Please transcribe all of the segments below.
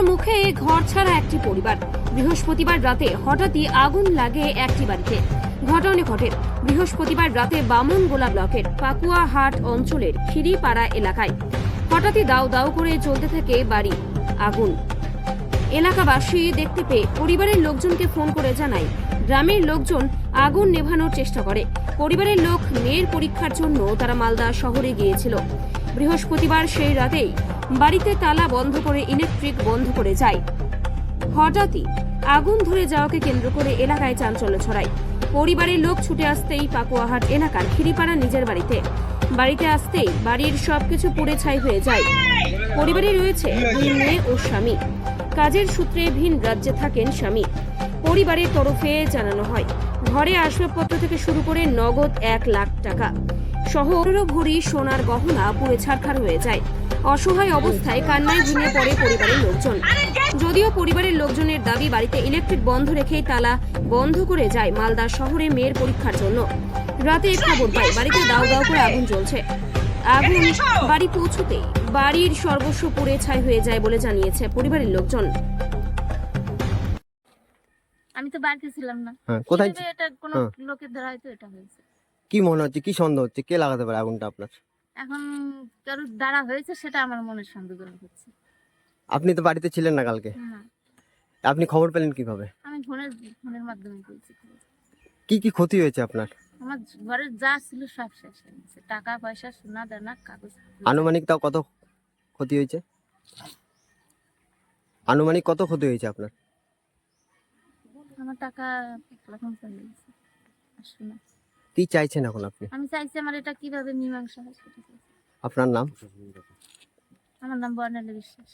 মুখে ঘর ছাড়া একটি পরিবার। বৃহস্পতিবার রাতে হঠাৎই আগুন লাগে একটি বাড়িতে। ঘটনা ঘটে বৃহস্পতিবার রাতে বামনগোলা ব্লকের পাকুয়া হাট অঞ্চলের খিরিপাড়া এলাকায়। হঠাৎই দাউ দাউ করে চলতে থাকে বাড়ি, আগুন। এলাকাবাসী দেখতে পেয়ে পরিবারের লোকজনকে ফোন করে জানায়, গ্রামের লোকজন আগুন নেভানোর চেষ্টা করে। পরিবারের লোক মেয়ের পরীক্ষার জন্য তারা মালদা শহরে গিয়েছিল। বৃহস্পতিবার সেই রাতেই বাড়িতে তালা বন্ধ করে ইলেকট্রিক বন্ধ করে যায়। হঠাৎই আগুন ধরে যাওয়াকে কেন্দ্র করে এলাকায় চাঞ্চল্য ছড়ায়। পরিবারের লোক ছুটে আসতেই পাকুয়াহাট এলাকার খিরিপাড়া নিজের বাড়িতে। বাড়িতে আসতেই বাড়ির সবকিছু পুড়ে ছাই হয়ে যায়। পরিবারে রয়েছে দুই মেয়ে ও স্বামী। কাজের সূত্রে ভিন রাজ্যে থাকেন স্বামী। পরিবারের তরফে জানানো হয়, ঘরে আসবাবপত্র থেকে শুরু করে নগদ এক লাখ টাকা। সহ পনেরো ভরি সোনার গহনা পুড়ে ছারখার হয়ে যায়। অসহায় অবস্থায় কান্নায় ভেঙে পড়ে পরিবারের লোকজন। যদিও পরিবারের লোকজনের দাবি বাড়িতে ইলেকট্রিক বন্ধ রেখেই তালা বন্ধ করে যায় মালদা শহরে মেয়ের পরীক্ষার জন্য। রাতে খবর পাই বাড়িতে দাও দাও করে আগুন জ্বলছে। আগুন বাড়ি পৌঁছতে বাড়ির সর্বস্ব পুড়ে ছাই হয়ে যায় বলে জানিয়েছে পরিবারের লোকজন। আমি তো বাড়িতে ছিলাম না। হ্যাঁ কোথায় এটা কোনো হ্যাঁ। লোকের দ্বারা হয়তো এটা হয়েছে। কি মনে হচ্ছে? কি সন্দেহ হচ্ছে? কে লাগাতে পারে আগুনটা আপনার? এখন কারোর দ্বারা হয়েছে সেটা আমার মনের সন্দেহ হচ্ছে। আপনি তো বাড়িতে ছিলেন না কালকে। না আপনি খবর পেলেন কীভাবে? আমি ফোনের ফোনের মাধ্যমে পেয়েছি কি কি ক্ষতি হয়েছে আপনার? আমার ঘরের যা ছিল সব শেষ হয়ে গেছে। টাকা পয়সা সোনা দানা কাগজ। আনুমানিক তাও কত ক্ষতি হয়েছে? আনুমানিক কত ক্ষতি হয়েছে আপনার? আমার টাকা এক লাখ হয়ে সোনা। কি চাইছেন এখন আপনি? আমি চাইছি আমার এটা কীভাবে মীমাংসা হয় সেটা চাইছি। আপনার নাম? আমার নাম বর্ণালী বিশ্বাস।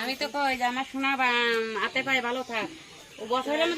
আমি তো কই যে আমার শোনা আতে পায়ে ভালো থাক। ও বছরের মধ্যে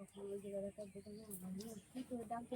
কখন ওই জায়গাটা দেখে না আমি কি করে ডাকতে